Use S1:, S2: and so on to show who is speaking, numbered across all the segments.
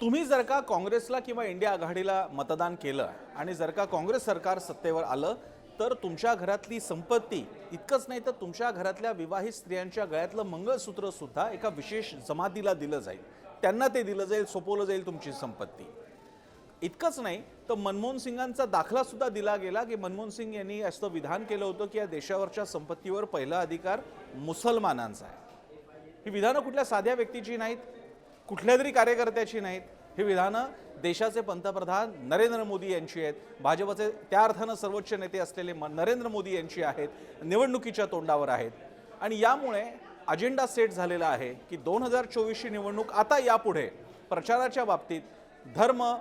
S1: तुम्ही जर का काँग्रेसला किंवा इंडिया आघाडीला मतदान केलं आणि जर का काँग्रेस सरकार सत्तेवर आलं तर तुमच्या घरातली संपत्ती इतकंच नाही तर तुमच्या घरातल्या विवाहित स्त्रियांच्या गळ्यातलं मंगळसूत्र सुद्धा एका विशेष जमातीला दिलं जाईल. त्यांना ते दिलं जाईल सोपवलं जाईल तुमची संपत्ती. इतकंच नाही तर मनमोहन सिंगांचा दाखला सुद्धा दिला गेला की मनमोहन सिंग यांनी असं विधान केलं होतं की या देशावरच्या संपत्तीवर पहिला अधिकार मुसलमानांचा आहे. ही विधानं कुठल्या साध्या व्यक्तीची नाहीत? कुठल्या तरी कार्यकर्त्याची नाहीत. ही विधानं देशाचे पंतप्रधान नरेंद्र मोदी यांची आहेत. भाजपचे त्या अर्थानं सर्वोच्च नेते असलेले म- नरेंद्र मोदी यांची आहेत. निवडणुकीच्या तोंडावर आहेत. आणि यामुळे अजेंडा सेट झालेला आहे की दोन हजार चोवीसची निवडणूक आता यापुढे प्रचाराच्या बाबतीत धर्म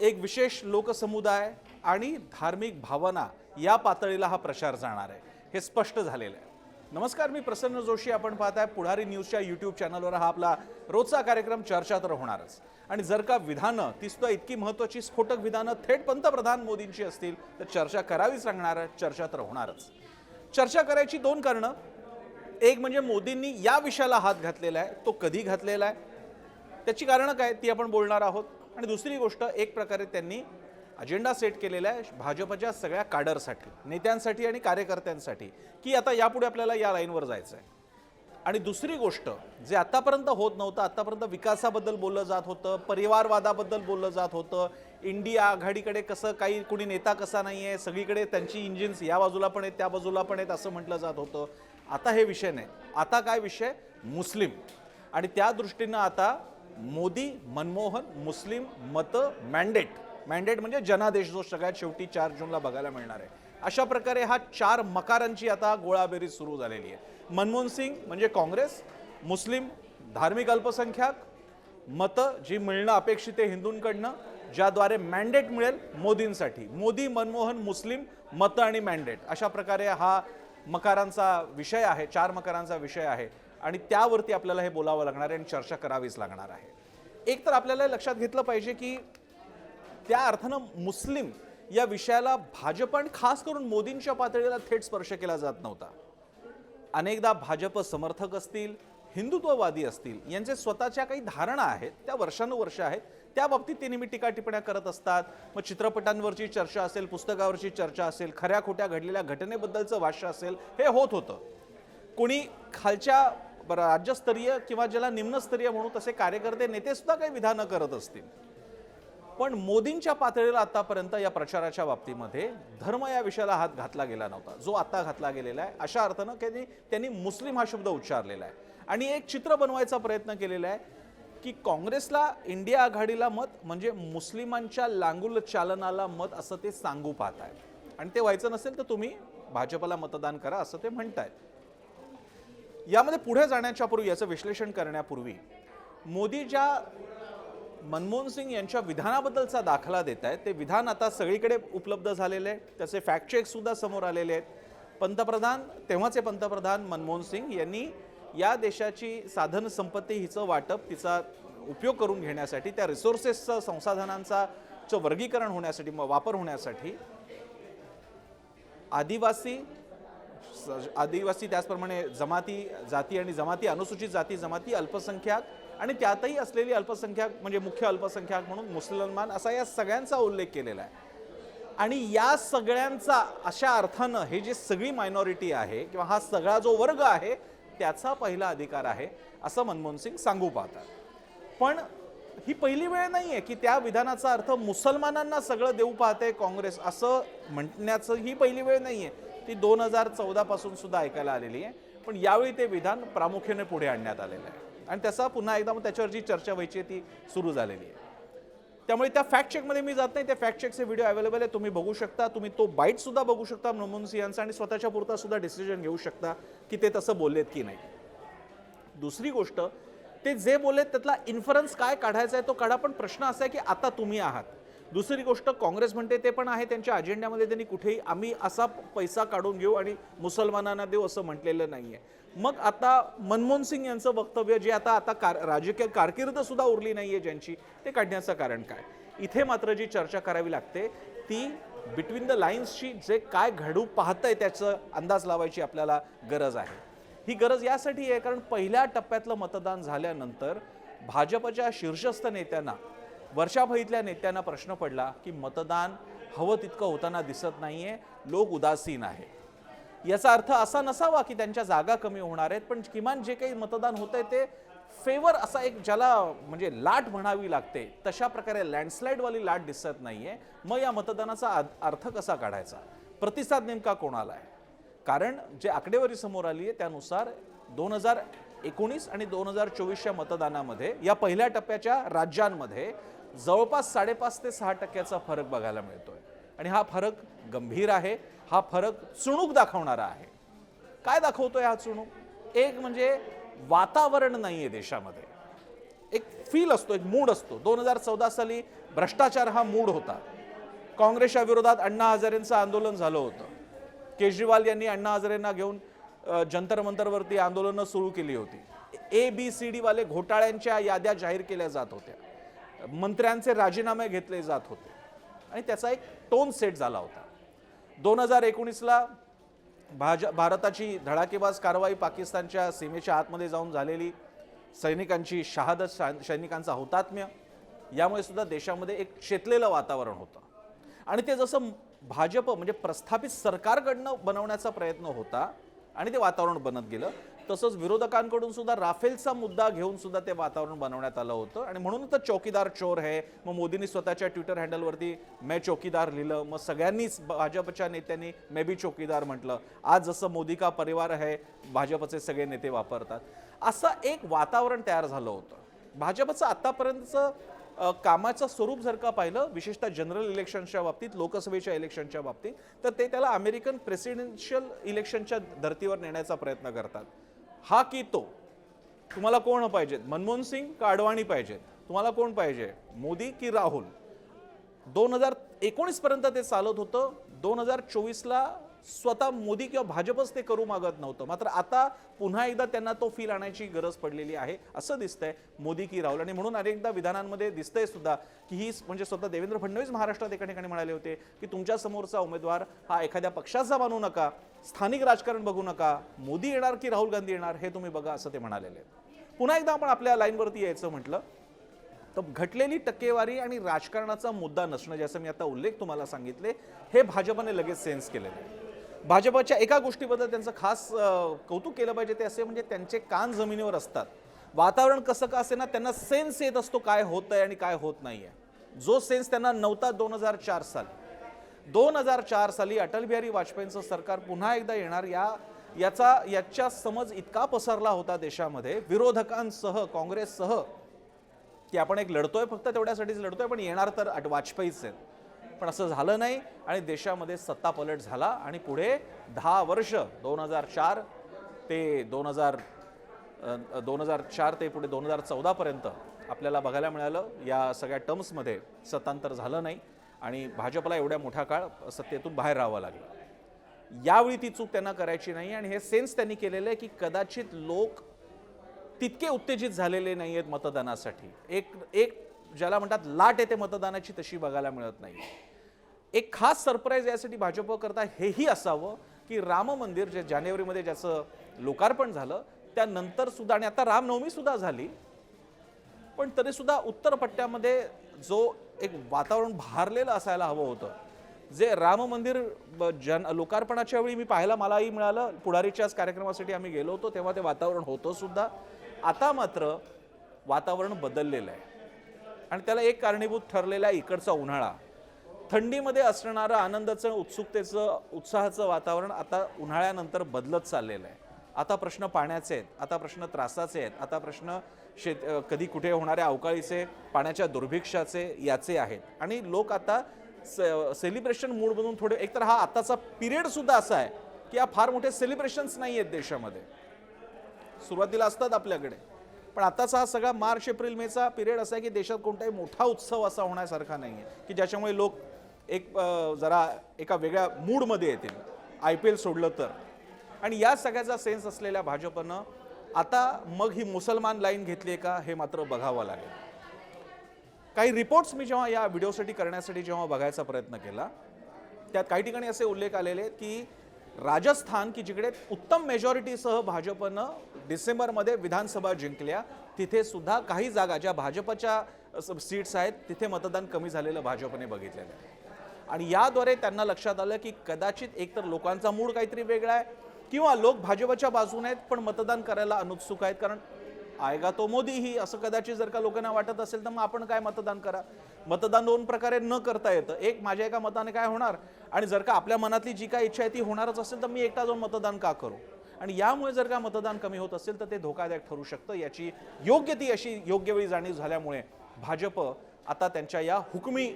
S1: एक विशेष लोकसमुदाय आणि धार्मिक भावना या पातळीला हा प्रचार जाणार आहे. हे स्पष्ट झालेलं आहे. नमस्कार मी प्रसन्न जोशी. आपण पाहताय पुढारी न्यूजच्या यूट्यूब चॅनलवर हा आपला रोजचा कार्यक्रम चर्चा तर होणारच. आणि जर का विधानं ती सुद्धा इतकी महत्त्वाची स्फोटक विधानं थेट पंतप्रधान मोदींची असतील तर चर्चा करावीच लागणार आहे चर्चा तर होणारच. चर्चा करायची दोन कारणं. एक म्हणजे मोदींनी या विषयाला हात घातलेला आहे तो कधी घातलेला आहे? त्याची कारणं काय? ती आपण बोलणार आहोत. आणि दुसरी गोष्ट एक प्रकारे त्यांनी अजेंडा सेट केलेला आहे भाजपच्या सगळ्या काडरसाठी नेत्यांसाठी आणि कार्यकर्त्यांसाठी की आता यापुढे आपल्याला या लाईनवर जायचं आहे आणि दुसरी गोष्ट जे आतापर्यंत होत नव्हतं आतापर्यंत विकासाबद्दल बोललं जात होतं परिवारवादाबद्दल बोललं जात होतं इंडिया आघाडीकडे कसं काही कुणी नेता कसा नाही आहे सगळीकडे त्यांची इंजिन्स या बाजूला पण आहेत त्या बाजूला पण आहेत असं म्हटलं जात होतं. आता हे विषय नाही. आता काय विषय? मुस्लिम. आणि त्या दृष्टीनं आता मोदी मनमोहन मुस्लिम मतं मॅन्डेट मॅन्डेट म्हणजे जनादेश जो सगळ्यात शेवटी चार जूनला बघायला मिळणार आहे. अशा प्रकारे हा चार मकारांची आता गोळाबेरीज सुरू झालेली आहे. मनमोहन सिंग म्हणजे काँग्रेस मुस्लिम धार्मिक अल्पसंख्याक मतं जी मिळणं अपेक्षित आहे हिंदूंकडनं ज्याद्वारे मॅन्डेट मिळेल मोदींसाठी. मोदी मनमोहन मुस्लिम मतं आणि मॅन्डेट अशा प्रकारे हा मकारांचा विषय आहे चार मकारांचा विषय आहे. आणि त्यावरती आपल्याला हे बोलावं लागणार आहे आणि चर्चा करावीच लागणार आहे. एक तर आपल्याला लक्षात घेतलं पाहिजे की त्या अर्थानं मुस्लिम या विषयाला भाजप आणि खास करून मोदींच्या पातळीला थेट स्पर्श केला जात नव्हता. अनेकदा भाजप समर्थक असतील हिंदुत्ववादी असतील यांचे स्वतःच्या काही धारणा आहेत त्या वर्षानुवर्ष आहेत त्या बाबतीत ते नेहमी टीका टिप्पण्या करत असतात. मग चित्रपटांवरची चर्चा असेल पुस्तकावरची चर्चा असेल खऱ्या खोट्या घडलेल्या घटनेबद्दलचं भाष्य असेल हे होत होतं. कोणी खालच्या राज्यस्तरीय किंवा ज्याला निम्नस्तरीय म्हणू तसे कार्यकर्ते नेतेसुद्धा काही विधानं करत असतील. पण मोदींच्या पातळीला आतापर्यंत या प्रचाराच्या बाबतीमध्ये धर्म या विषयाला हात घातला गेला नव्हता. जो आता घातला गेलेला आहे अशा अर्थानं त्यांनी त्यांनी मुस्लिम हा शब्द उच्चारलेला आहे. आणि एक चित्र बनवायचा प्रयत्न केलेला आहे की काँग्रेसला इंडिया आघाडीला मत म्हणजे मुस्लिमांच्या लांगुल चालनाला मत असं ते सांगू पाहत आहे आणि ते व्हायचं नसेल तर तुम्ही भाजपला मतदान करा असं ते म्हणतायत. यामध्ये पुढे जाण्याच्या पूर्वी याचं विश्लेषण करण्यापूर्वी मोदी ज्या मनमोहन सिंग यांच्या विधानाबद्दलचा दाखला देत आहेत. ते विधान आता सगळीकडे उपलब्ध झालेले आहे त्याचे फॅक्ट चेकसुद्धा समोर आलेले आहेत. पंतप्रधान तेव्हाचे पंतप्रधान मनमोहन सिंग यांनी या देशाची साधन संपत्ती हिचं वाटप तिचा उपयोग करून घेण्यासाठी त्या रिसोर्सेसचं संसाधनांचा चं वर्गीकरण होण्यासाठी वापर होण्यासाठी आदिवासी आदिवासी त्याचप्रमाणे जमाती जाती आणि जमाती अनुसूचित जाती जमाती अल्पसंख्याक आणि त्यातही असलेली अल्पसंख्याक म्हणजे मुख्य अल्पसंख्याक म्हणून मुसलमान असा या सगळ्यांचा उल्लेख केलेला आहे. आणि या सगळ्यांचा अशा अर्थानं हे जे सगळी मायनॉरिटी आहे किंवा हा सगळा जो वर्ग आहे त्याचा पहिला अधिकार आहे असं मनमोहन सिंग सांगू पाहतात. पण ही पहिली वेळ नाही आहे की त्या विधानाचा अर्थ मुसलमानांना सगळं देऊ पाहते काँग्रेस असं म्हणण्याचं ही पहिली वेळ नाही आहे ती दोन हजार चौदापासून सुद्धा ऐकायला आलेली आहे. पण यावेळी ते विधान प्रामुख्याने पुढे आणण्यात आलेलं आहे. आणि त्याचा पुन्हा एकदा मग त्याच्यावर जी चर्चा व्हायची आहे ती सुरू झालेली आहे. त्यामुळे त्या फॅक्ट चेकमध्ये मी जात नाही. त्या फॅक्ट चेकचे व्हिडिओ अवेलेबल आहे तुम्ही बघू शकता. तुम्ही तो बाईटसुद्धा बघू शकता. मनमोहन सिंहांचा आणि स्वतःच्या पुरता सुद्धा डिसिजन घेऊ शकता की ते तसं बोललेत की नाही. दुसरी गोष्ट ते जे बोललेत त्यातला इन्फरन्स काय काढायचा आहे तो काढा. पण प्रश्न असा आहे की आता तुम्ही आहात. दुसरी गोष्ट काँग्रेस म्हणते ते पण आहे त्यांच्या अजेंड्यामध्ये त्यांनी कुठेही आम्ही असा पैसा काढून घेऊ आणि मुसलमानांना देऊ असं म्हटलेलं नाही आहे मग आता मनमोहन सिंग यांचं वक्तव्य जे आता आता कार राजकीय कारकीर्द सुद्धा उरली नाही आहे ज्यांची ते काढण्याचं कारण काय? इथे मात्र जी चर्चा करावी लागते ती बिटवीन द लाईन्सची जे काय घडू पाहतंय त्याचं अंदाज लावायची आपल्याला गरज आहे. ही गरज यासाठी आहे कारण पहिल्या टप्प्यातलं मतदान झाल्यानंतर भाजपच्या शीर्षस्थ नेत्यांना वर्षाभरीतल्या नेत्यांना प्रश्न पडला की मतदान हवं तितकं होताना दिसत नाहीये लोक उदासीन आहे याचा अर्थ असा नसावा की त्यांच्या जागा कमी होणार आहेत पण किमान जे काही मतदान होतंय ते फेवर असा एक ज्याला म्हणजे लाट म्हणावी लागते तशा प्रकारे लँडस्लाईडवाली लाट दिसत नाहीये. मग या मतदानाचा अर्थ कसा काढायचा? प्रतिसाद नेमका कोणाला आहे? कारण जे आकडेवारी समोर आली आहे त्यानुसार दोन हजार एकोणीस आणि दोन हजार चोवीसच्या मतदानामध्ये या पहिल्या टप्प्याच्या राज्यांमध्ये जवळपास साडेपाच ते सहा टक्क्याचा फरक बघायला मिळतोय. आणि हा फरक गंभीर आहे. हा फरक चुणूक दाखवणारा आहे. काय दाखवतोय हा चुणूक? एक म्हणजे वातावरण नाही आहे देशामध्ये. एक फील असतो एक मूड असतो. दोन हजार चौदा साली भ्रष्टाचार हा मूड होता. काँग्रेसच्या विरोधात अण्णा हजारेंचं आंदोलन झालं होतं. केजरीवाल यांनी अण्णा हजारेंना घेऊन जंतर मंतरवरती आंदोलनं सुरू केली होती. ए बी सी डीवाले घोटाळ्यांच्या याद्या जाहीर केल्या जात होत्या. मंत्र्यांचे राजीनामे घेतले जात होते. आणि त्याचा एक टोन सेट झाला होता. दोन हजार एकोणीसला भाज भारताची धडाकेबाज कारवाई पाकिस्तानच्या सीमेच्या आतमध्ये जाऊन झालेली. सैनिकांची शहादत शा- सैनिकांचा हुतात्म्य. यामुळे सुद्धा देशामध्ये एक शेतलेलं वातावरण होतं. आणि ते जसं भाजप म्हणजे प्रस्थापित सरकारकडनं बनवण्याचा प्रयत्न होता आणि ते वातावरण बनत गेलं. तसंच विरोधकांकडून सुद्धा राफेलचा मुद्दा घेऊन सुद्धा ते वातावरण बनवण्यात आलं होतं. आणि म्हणून तर चौकीदार चोर आहे मग मोदींनी स्वतःच्या ट्विटर हँडलवरती मे चौकीदार लिहिलं मग सगळ्यांनीच भाजपच्या नेत्यांनी मे बी चौकीदार म्हटलं. आज जसं मोदी का परिवार आहे भाजपचे सगळे नेते वापरतात. असं एक वातावरण तयार झालं होतं. भाजपचं आतापर्यंतचं कामाचं स्वरूप जर का पाहिलं विशेषतः जनरल इलेक्शनच्या बाबतीत लोकसभेच्या इलेक्शनच्या बाबतीत तर ते त्याला अमेरिकन प्रेसिडेन्शियल इलेक्शनच्या धर्तीवर नेण्याचा प्रयत्न करतात. हा की तो? तुम्हाला कोण पाहिजेत मनमोहन सिंग का अडवाणी पाहिजेत तुम्हाला कोण पाहिजे? मोदी की राहुल? दोन हजार एकोणीसपर्यंत ते चालत होतं. दोन हजार चोवीसला स्वतः मोदी किंवा भाजपच ते करू मागत नव्हतं. मात्र आता पुन्हा एकदा त्यांना तो फील आणायची गरज पडलेली आहे. असं दिसतंय मोदी की राहुल. आणि म्हणून अनेकदा विधानांमध्ये दिसतंय सुद्धा की ही म्हणजे स्वतः देवेंद्र फडणवीस महाराष्ट्रात एका ठिकाणी म्हणाले होते की तुमच्या समोरचा उमेदवार हा एखाद्या पक्षाचा मानू नका स्थानिक राजकारण बघू नका मोदी येणार की राहुल गांधी येणार हे तुम्ही बघा असं ते म्हणालेले पुन्हा एकदा आपण आपल्या लाईनवरती यायचं म्हटलं तर घटलेली टक्केवारी आणि राजकारणाचा मुद्दा नसणं ज्याचा मी आता उल्लेख तुम्हाला सांगितले हे भाजपने लगेच सेन्स केलेलं आहे. भाजपच्या एका गोष्टीबद्दल त्यांचं खास कौतुक केलं पाहिजे ते असे म्हणजे त्यांचे कान जमिनीवर असतात. वातावरण कसं का असे ना त्यांना सेन्स येत असतो काय होत आहे आणि काय होत नाही आहे जो सेन्स त्यांना नव्हता दोन हजार चार साली. दोन हजार चार साली अटल बिहारी वाजपेयींचं सरकार पुन्हा एकदा येणार या याचा याच्या समज इतका पसरला होता देशामध्ये विरोधकांसह काँग्रेससह की आपण एक लढतोय फक्त तेवढ्यासाठीच लढतोय पण येणार तर अट- वाजपेयीच आहेत. पण असं झालं नाही आणि देशामध्ये सत्ता पलट झाला आणि पुढे दहा वर्ष दोन हजार चार ते दोन हजार दोन हजार चार ते पुढे दोन हजार चौदापर्यंत आपल्याला बघायला मिळालं. या सगळ्या टर्म्समध्ये सत्तांतर झालं नाही आणि भाजपला एवढ्या मोठा काळ सत्तेतून बाहेर राहावं लागलं. यावेळी ती चूक त्यांना करायची नाही आणि हे सेन्स त्यांनी केलेलं आहे की कदाचित लोक तितके उत्तेजित झालेले नाही आहेत मतदानासाठी. एक एक ज्याला म्हणतात लाट येते मतदानाची तशी बघायला मिळत नाही. एक खास सरप्राईज यासाठी भाजप करता हेही असावं की राम मंदिर जे जानेवारीमध्ये ज्याचं लोकार्पण झालं त्यानंतर सुद्धा आणि आता रामनवमी सुद्धा झाली पण तरी सुद्धा उत्तर पट्ट्यामध्ये जो एक वातावरण भारलेलं असायला हवं होतं. जे राम मंदिर ब- जन लोकार्पणाच्या वेळी मी पाहायला मलाही मिळालं. पुढारीच्याच कार्यक्रमासाठी आम्ही गेलो होतो तेव्हा ते वातावरण होतं सुद्धा. आता मात्र वातावरण बदललेलं आहे. आणि त्याला एक कारणीभूत ठरलेला आहे इकडचा उन्हाळा. थंडीमध्ये असणारं आनंदाचं उत्सुकतेचं उत्साहाचं वातावरण आता उन्हाळ्यानंतर बदलत चाललेलं आहे. आता प्रश्न पाण्याचे आहेत आता प्रश्न त्रासाचे आहेत आता प्रश्न शेत कधी कुठे होणाऱ्या अवकाळीचे पाण्याच्या दुर्भिक्षाचे याचे आहेत. आणि लोक आता सेलिब्रेशन मूडमधून थोडे एकतर हा आताचा पिरियडसुद्धा असा आहे की हा फार मोठे सेलिब्रेशन्स नाही आहेत देशामध्ये. सुरुवातीला असतात आपल्याकडे. पण आताचा हा सगळा मार्च एप्रिल मेचा पिरियड असा आहे की देशात कोणताही मोठा उत्सव असा होण्यासारखा नाही आहे की ज्याच्यामुळे लोक एक जरा एका वेगळ्या मूडमध्ये येतील. आय पी एल सोडलं तर. आणि या सगळ्याचा सेन्स असलेल्या भाजपनं आता मग ही मुसलमान लाईन घेतली आहे का हे मात्र बघावं लागेल. काही रिपोर्ट्स मी जेव्हा या व्हिडिओसाठी करण्यासाठी जेव्हा बघायचा प्रयत्न केला त्यात काही ठिकाणी असे उल्लेख आलेले आहेत की राजस्थान की जिकडे उत्तम मेजॉरिटीसह भाजपनं डिसेंबरमध्ये विधानसभा जिंकल्या तिथे सुद्धा काही जागा ज्या भाजपच्या सीट्स आहेत तिथे मतदान कमी झालेलं भाजपने बघितलेलं आहे. आणि याद्वारे त्यांना लक्षात आलं की कदाचित एकतर लोकांचा मूड काहीतरी वेगळा आहे किंवा लोक भाजपच्या बाजूने आहेत पण मतदान करायला अनुत्सुक आहेत. कारण आयगा तो मोदी ही असं कदाचित जर का लोकांना वाटत असेल तर मग आपण काय मतदान करा? मतदान दोन प्रकारे न करता येतं. एक माझ्या एका मताने काय होणार? आणि जर का आपल्या मनातली जी काय इच्छा आहे ती होणारच असेल तर मी एकटा जाऊन मतदान का करू? आणि यामुळे जर का मतदान कमी होत असेल तर ते धोकादायक ठरू शकतं. याची योग्य ती अशी योग्य वेळी जाणीव झाल्यामुळे भाजप आता त्यांच्या या हुकमी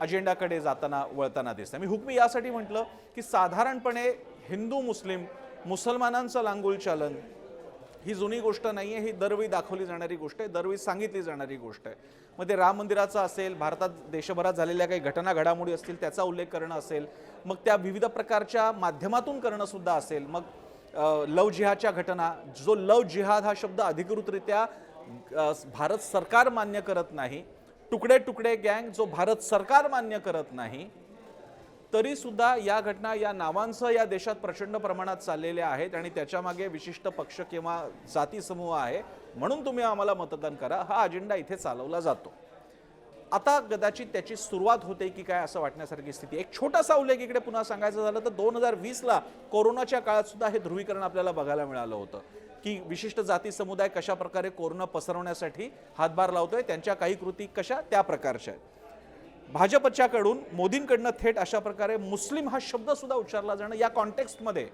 S1: अजेंडाकडे जाताना वळताना दिसतं मी हुकमी यासाठी म्हटलं की साधारणपणे हिंदू मुस्लिम मुसलमानांचं लांगूल चालन ही जुनी गोष्ट नाही आहे ही दरवेळी दाखवली जाणारी गोष्ट आहे दरवेळी सांगितली जाणारी गोष्ट आहे. मग ते राम मंदिराचं असेल भारतात देशभरात झालेल्या काही घटना घडामोडी असतील त्याचा उल्लेख करणं असेल मग त्या विविध प्रकारच्या माध्यमातून करणंसुद्धा असेल मग लव जिहादच्या घटना जो लव जिहाद हा शब्द अधिकृतरित्या भारत सरकार मान्य करत नाही तुकडे तुकडे गँग जो भारत सरकार मान्य करत नाही तरी सुद्धा या घटना या नावांसह या देशात प्रचंड प्रमाणात चाललेल्या आहेत आणि त्याच्यामागे विशिष्ट पक्ष किंवा जाती समूह आहे. म्हणून तुम्ही आम्हाला मतदान करा. हा अजेंडा इथे चालवला जातो. आता कदाचित त्याची सुरुवात होते की काय असं वाटण्यासारखी स्थिती. एक छोटासा उल्लेख इकडे पुन्हा सांगायचं झालं तर दोन हजार वीसला कोरोनाच्या काळात सुद्धा हे ध्रुवीकरण आपल्याला बघायला मिळालं होतं. की विशिष्ट जाती समुदाय कशा प्रकारे कोरोना पसरवण्यासाठी हातभार लावतोय त्यांच्या काही कृती कशा त्या प्रकारच्या आहेत. भाजपच्याकडून मोदींकडनं थेट अशा प्रकारे मुस्लिम हा शब्दसुद्धा उच्चारला जाणं या कॉन्टेक्स्टमध्ये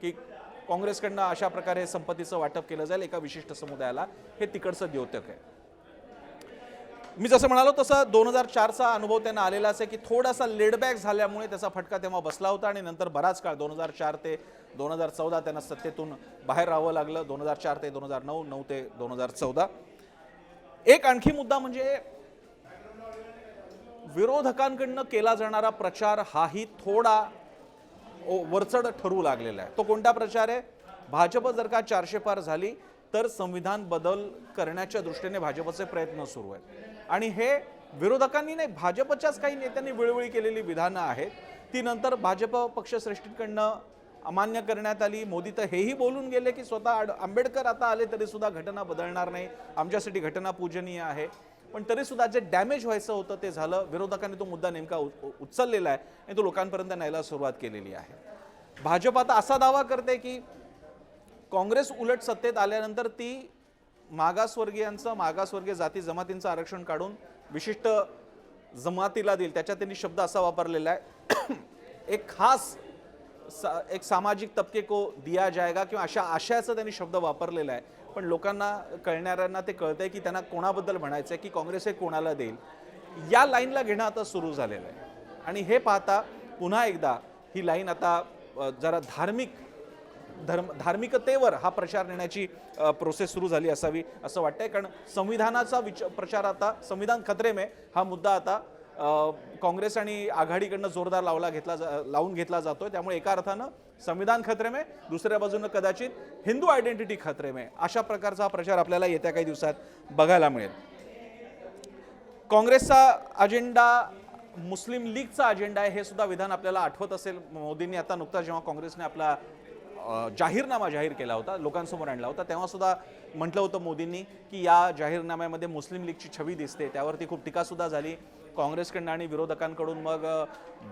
S1: की काँग्रेसकडनं अशा प्रकारे संपत्तीचं वाटप केलं जाईल एका विशिष्ट समुदायाला हे तिकडचं द्योतक आहे. मी जसं म्हणालो तसं दोन हजार चारचा अनुभव त्यांना आलेला असे की थोडासा लेडबॅक झाल्यामुळे त्याचा फटका तेव्हा बसला होता आणि नंतर बराच काळ दोन हजार चार ते दोन हजार चौदा त्यांना सत्तेतून बाहेर राहावं लागलं दोन हजार चार ते दोन हजार नऊ नऊ ते दोन हजार चौदा. एक आणखी मुद्दा म्हणजे विरोधकांकडनं केला जाणारा प्रचार हाही थोडा वरचढ ठरू लागलेला आहे. तो कोणता प्रचार आहे? भाजप जर का चारशे पार झाली तर संविधान बदल करण्याच्या दृष्टीने भाजपचे प्रयत्न सुरू आहेत. आणि हे विरोधकांनी नाही भाजपच्याच काही नेत्यांनी वेळोवेळी केलेली विधानं आहेत. ती नंतर भाजप पक्षश्रेष्ठींकडनं अमान्य करण्यात आली. मोदी तर हेही बोलून गेले की स्वतः आड- आंबेडकर आता आले तरीसुद्धा घटना बदलणार नाही. आमच्यासाठी घटना पूजनीय आहे. पण तरी सुद्धा जे डॅमेज व्हायचं होतं ते झालं. विरोधकांनी तो मुद्दा नेमका उचललेला आहे आणि तो लोकांपर्यंत न्यायला सुरुवात केलेली आहे. भाजप आता असा दावा करते की काँग्रेस उलट सत्तेत आल्यानंतर ती मागासवर्गीयांचं मागासवर्गीय जाती जमातींचं आरक्षण काढून विशिष्ट जमातीला देईल. त्याच्यात त्यांनी शब्द असा वापरलेला आहे. एक खास सा, एक सामाजिक तबके को दिया जाएगा किंवा अशा आशयाचा त्यांनी शब्द वापरलेला आहे. पण लोकांना कळणाऱ्यांना ते कळतंय की त्यांना कोणाबद्दल म्हणायचं आहे की काँग्रेस हे कोणाला देईल. या लाईनला घेणं आता सुरू झालेलं आहे. आणि हे पाहता पुन्हा एकदा ही लाईन आता जरा धार्मिक धर्म धार्मिकतेवर हा प्रचार नेण्याची प्रोसेस सुरू झाली असावी असं वाटतंय. कारण संविधानाचा विच प्रचार आता संविधान खतरे में हा मुद्दा आता काँग्रेस आणि आघाडीकडनं जोरदार लावला घेतला जा- लावून घेतला जातोय. त्यामुळे एका अर्थानं संविधान खतरे में दुसऱ्या बाजूनं कदाचित हिंदू आयडेंटिटी खतरे में अशा प्रकारचा हा प्रचार आपल्याला येत्या काही दिवसात बघायला मिळेल. काँग्रेसचा अजेंडा मुस्लिम लीगचा अजेंडा आहे हे सुद्धा विधान आपल्याला आठवत असेल. मोदींनी आता नुकताच जेव्हा काँग्रेसने आपला जाहीरनामा जाहीर केला होता लोकांसमोर आणला होता तेव्हा सुद्धा म्हटलं होतं मोदींनी की या जाहीरनाम्यामध्ये मुस्लिम लीगची छवी दिसते. त्यावरती खूप टीकासुद्धा झाली. काँग्रेसकडनं आणि विरोधकांकडून मग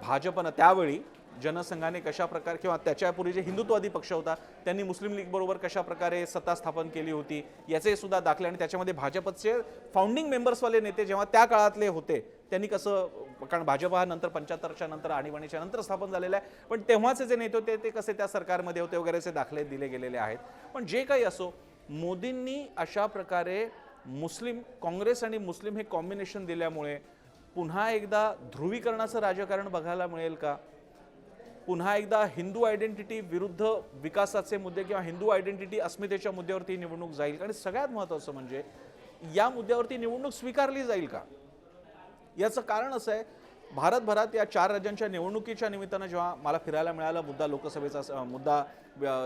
S1: भाजपनं त्यावेळी जनसंघाने कशा प्रकारे किंवा त्याच्यापूर्वी जे हिंदुत्ववादी पक्ष होता त्यांनी मुस्लिम लीगबरोबर कशाप्रकारे कशा प्रकारे सत्ता स्थापन केली होती याचे सुद्धा दाखले आणि त्याच्यामध्ये भाजपचे फाउंडिंग मेंबर्सवाले नेते जेव्हा त्या काळातले होते त्यांनी कसं कारण भाजप हा नंतर पंच्याहत्तरच्या नंतर आणीबाणीच्या नंतर स्थापन झालेला आहे पण तेव्हाचे जे नेते होते ते कसे त्या सरकारमध्ये होते वगैरेचे दाखले दिले गेलेले आहेत. पण जे काही असो मोदींनी अशा प्रकारे मुस्लिम काँग्रेस आणि मुस्लिम हे कॉम्बिनेशन दिल्यामुळे पुन्हा एकदा ध्रुवीकरणाचं राजकारण बघायला मिळेल का? पुन्हा एकदा हिंदू आयडेंटिटी विरुद्ध विकासाचे मुद्दे किंवा हिंदू आयडेंटिटी अस्मितेच्या मुद्द्यावरती निवडणूक जाईल. आणि सगळ्यात महत्त्वाचं म्हणजे या मुद्द्यावरती निवडणूक स्वीकारली जाईल का? याचं कारण असं आहे भारतभरात या चार राज्यांच्या निवडणुकीच्या निमित्तानं जेव्हा मला फिरायला मिळाला मुद्दा लोकसभेचा मुद्दा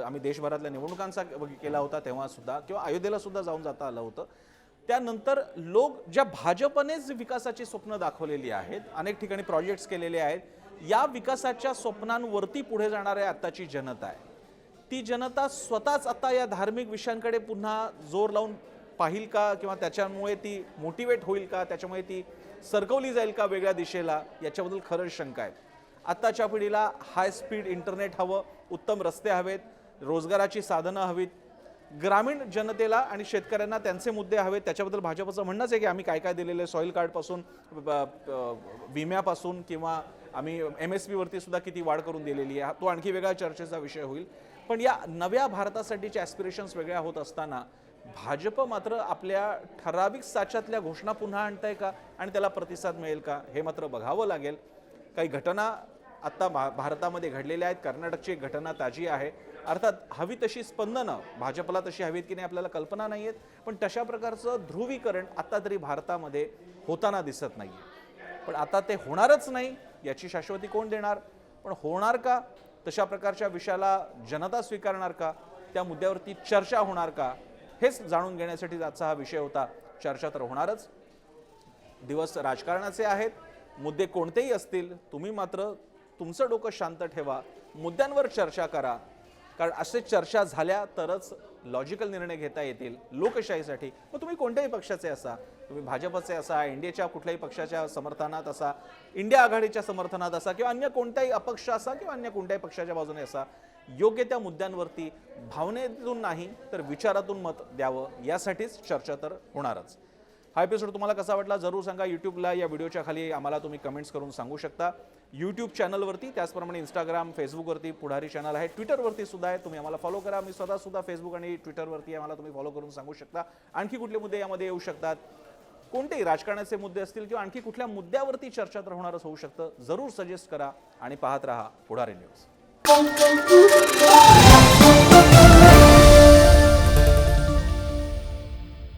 S1: आम्ही देशभरातल्या निवडणुकांचा केला होता तेव्हा सुद्धा किंवा अयोध्येला सुद्धा जाऊन जाता आलं होतं. त्यानंतर लोक ज्या भाजपनेच विकासाची स्वप्न दाखवलेली आहेत अनेक ठिकाणी प्रोजेक्ट्स केलेले आहेत या विकासाच्या स्वप्नांवरती पुढे जाणारी आत्ताची जनता आहे. ती जनता स्वतःच आता या धार्मिक विषयांकडे पुन्हा जोर लावून पाहिल का किंवा त्याच्यामुळे ती मोटिवेट होईल का त्याच्यामुळे ती सरकवली जाईल का वेगळ्या दिशेला याच्याबद्दल खरंच शंका आहे. आत्ताच्या पिढीला हाय स्पीड इंटरनेट हवं उत्तम रस्ते हवेत रोजगाराची साधनं हवीत ग्रामीण जनतेला आणि शेतकऱ्यांना त्यांचे मुद्दे हवेत. त्याच्याबद्दल भाजपचं म्हणणंच आहे की आम्ही काय काय दिलेले सॉईल कार्डपासून विम्यापासून किंवा आम्ही एम एस पीवरती सुद्धा किती वाढ करून दिलेली आहे तो आणखी वेगळा चर्चेचा विषय होईल. पण या नव्या भारतासाठीचे ॲस्पिरेशन्स वेगळ्या होत असताना भाजप मात्र आपल्या ठराविक साच्यातल्या घोषणा पुन्हा आणताय का आणि त्याला प्रतिसाद मिळेल का हे मात्र बघावं लागेल. काही घटना आत्ता भा भारतामध्ये घडलेल्या आहेत. कर्नाटकची एक घटना ताजी आहे. अर्थात हवी तशी स्पंदनं भाजपला तशी हवीत की नाही आपल्याला कल्पना नाही आहेत पण तशा प्रकारचं ध्रुवीकरण आत्ता तरी भारतामध्ये होताना दिसत नाही पण आता ते होणारच नाही याची शाश्वती कोण देणार? पण होणार का? तशा प्रकारच्या विषयाला जनता स्वीकारणार का? त्या मुद्द्यावरती चर्चा होणार का? हेच जाणून घेण्यासाठी आजचा हा विषय होता. चर्चा तर होणारच. दिवस राजकारणाचे आहेत मुद्दे कोणतेही असतील तुम्ही मात्र तुमचं डोकं शांत ठेवा. मुद्द्यांवर चर्चा करा. कारण असे चर्चा झाल्या तरच लॉजिकल निर्णय घेता येतील लोकशाहीसाठी. मग तुम्ही कोणत्याही पक्षाचे असा तुम्ही भाजपचे असा इंडियाच्या कुठल्याही पक्षाच्या समर्थनात असा इंडिया आघाडीच्या समर्थनात असा किंवा अन्य कोणत्याही अपक्ष असा किंवा अन्य कोणत्याही पक्षाच्या बाजूने असा योग्य त्या मुद्द्यांवरती भावनेतून नाही तर विचारातून मत द्यावं यासाठीच चर्चा तर होणारच. हा एपिसोड तुम्हाला कसा वाटला? जरूर सांगा. यूट्यूबला या व्हिडिओच्या खाली आम्हाला तुम्ही कमेंट्स करून सांगू शकता. यूट्यूब चॅनलवरती त्याचप्रमाणे इंस्टाग्राम फेसबुकवरती पुढारी चॅनल आहे. ट्विटरवरती सुद्धा आहे. तुम्ही आम्हाला फॉलो करा. मी स्वतः सुद्धा फेसबुक आणि ट्विटरवरती आम्हाला तुम्ही फॉलो करून सांगू शकता. आणखी कुठले मुद्दे यामध्ये येऊ शकतात? कोणतेही राजकारणाचे मुद्दे असतील किंवा आणखी कुठल्या मुद्द्यावरती चर्चा तर होणारच होऊ शकतं. जरूर सजेस्ट करा आणि पाहत राहा पुढारी न्यूज